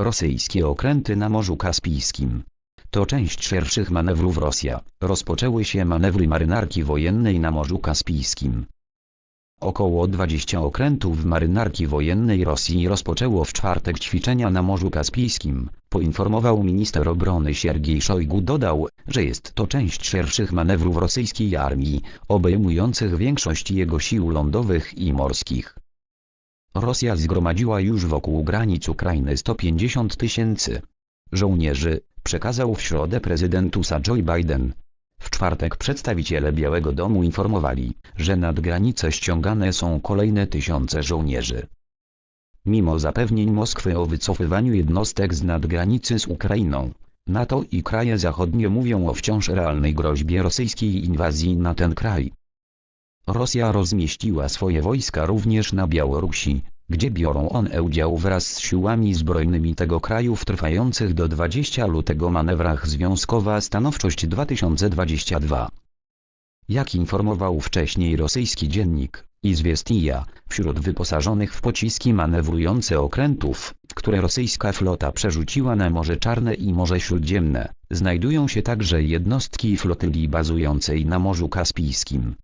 Rosyjskie okręty na Morzu Kaspijskim. To część szerszych manewrów Rosja. Rozpoczęły się manewry marynarki wojennej na Morzu Kaspijskim. Około 20 okrętów marynarki wojennej Rosji rozpoczęło w czwartek ćwiczenia na Morzu Kaspijskim, poinformował minister obrony Siergiej Szojgu dodał, że jest to część szerszych manewrów rosyjskiej armii, obejmujących większość jego sił lądowych i morskich. Rosja zgromadziła już wokół granic Ukrainy 150 tysięcy żołnierzy, przekazał w środę prezydent USA Joe Biden. W czwartek przedstawiciele Białego Domu informowali, że nad granicę ściągane są kolejne tysiące żołnierzy. Mimo zapewnień Moskwy o wycofywaniu jednostek z nadgranicy z Ukrainą, NATO i kraje zachodnie mówią o wciąż realnej groźbie rosyjskiej inwazji na ten kraj. Rosja rozmieściła swoje wojska również na Białorusi, gdzie biorą one udział wraz z siłami zbrojnymi tego kraju w trwających do 20 lutego manewrach Związkowa Stanowczość 2022. Jak informował wcześniej rosyjski dziennik, Izwiestija, wśród wyposażonych w pociski manewrujące okrętów, które rosyjska flota przerzuciła na Morze Czarne i Morze Śródziemne, znajdują się także jednostki flotyli bazującej na Morzu Kaspijskim.